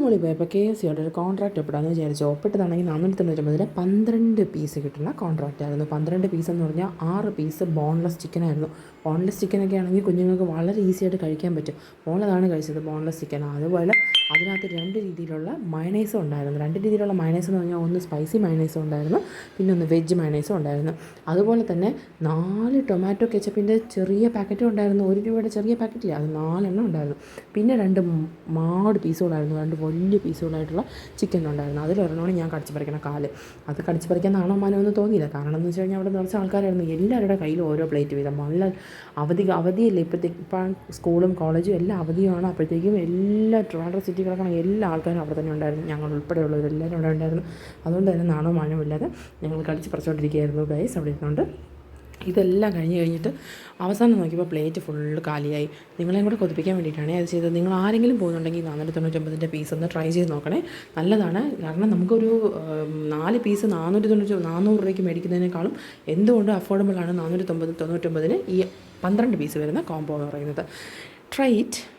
മോളിൽ പോയപ്പോൾ K S സിയുടെ ഒരു കോൺട്രാക്റ്റ് എപ്പോഴാന്ന് വിചാരിച്ചു ഒപ്പിട്ടതാണെങ്കിൽ നാനൂറ്റി തൊണ്ണൂറ്റൊമ്പതിന് പന്ത്രണ്ട് പീസ് കിട്ടുന്ന കോൺട്രാക്റ്റ് ആയിരുന്നു. പന്ത്രണ്ട് പീസ് എന്ന് പറഞ്ഞാൽ ആറ് പീസ് ബോൺലെസ് ചിക്കനായിരുന്നു ബോൺലെസ് ചിക്കനൊക്കെ ആണെങ്കിൽ കുഞ്ഞുങ്ങൾക്ക് വളരെ ഈസി ആയിട്ട് കഴിക്കാൻ പറ്റും. മോളതാണ് കഴിച്ചത് ബോൺലെസ് ചിക്കൻ അതുപോലെ അതിനകത്ത് രണ്ട് രീതിയിലുള്ള മയണൈസും ഉണ്ടായിരുന്നു. രണ്ട് രീതിയിലുള്ള മയണൈസ് എന്ന് പറഞ്ഞാൽ ഒന്ന് സ്പൈസി മയണൈസും ഉണ്ടായിരുന്നു. പിന്നെ ഒന്ന് വെജ് മയണൈസും ഉണ്ടായിരുന്നു. അതുപോലെ തന്നെ നാല് ടൊമാറ്റോ കെച്ചപ്പിന്റെ ചെറിയ പാക്കറ്റും ഉണ്ടായിരുന്നു. ഒരു രൂപയുടെ ചെറിയ പാക്കറ്റില്ല അത് നാലെണ്ണം ഉണ്ടായിരുന്നു. പിന്നെ രണ്ട് മാട് പീസുകളായിരുന്നു രണ്ട് വലിയ പീസുകളായിട്ടുള്ള ചിക്കൻ ഉണ്ടായിരുന്നു. അതിലൊരെണ്ണമാണ് ഞാൻ കടിച്ചു പറിക്കണ കാൽ. അത് കടിച്ചു പറിക്കാൻ നാണോ മാനോ എന്ന് തോന്നിയില്ല. കാരണം എന്ന് വെച്ച് കഴിഞ്ഞാൽ അവിടെ നിറച്ച ആൾക്കാരായിരുന്നു. എല്ലാവരുടെ കയ്യിലും ഓരോ പ്ലേറ്റ് വീതം. നല്ല അവധി അവധിയല്ലേ ഇപ്പോഴത്തേക്ക് ഇപ്പം സ്കൂളും കോളേജും എല്ലാം അവധിയാണ്. അപ്പോഴത്തേക്കും എല്ലാ ട്രിവാൻഡ്രം സിറ്റി കിടക്കണ എല്ലാ ആൾക്കാരും അവിടെ തന്നെ ഉണ്ടായിരുന്നു. ഞങ്ങൾ ഉൾപ്പെടെയുള്ളവരെല്ലാവരും അവിടെ ഉണ്ടായിരുന്നു. അതുകൊണ്ട് തന്നെ നാണോ മാനോ ഇല്ലാതെ ഞങ്ങൾ കളിച്ച് പറിച്ചുകൊണ്ടിരിക്കുകയായിരുന്നു ഗൈസ് അവിടെ ഇരുന്നുകൊണ്ട് ഇതെല്ലാം കഴിഞ്ഞ് കഴിഞ്ഞിട്ട് അവസാനം നോക്കിയപ്പോൾ പ്ലേറ്റ് ഫുൾ കാലിയായി. നിങ്ങളെയും കൂടെ കൊതിപ്പിക്കാൻ വേണ്ടിയിട്ടാണ് അത് ചെയ്തത്. നിങ്ങൾ ആരെങ്കിലും പോകുന്നുണ്ടെങ്കിൽ നാനൂറ്റി തൊണ്ണൂറ്റൊമ്പതിന്റെ പീസ് ഒന്ന് ട്രൈ ചെയ്ത് നോക്കണേ. നല്ലതാണ്. കാരണം നമുക്കൊരു നാല് പീസ് നാനൂറ്റി തൊണ്ണൂറ്റി നാനൂറ് രൂപയ്ക്ക് മേടിക്കുന്നതിനേക്കാളും എന്തുകൊണ്ട് അഫോർഡബിളാണ് നാനൂറ്റി തൊമ്പത് തൊണ്ണൂറ്റൊമ്പതിന് ഈ പന്ത്രണ്ട് പീസ് വരുന്ന കോംബോ എന്ന് പറയുന്നത്. Try it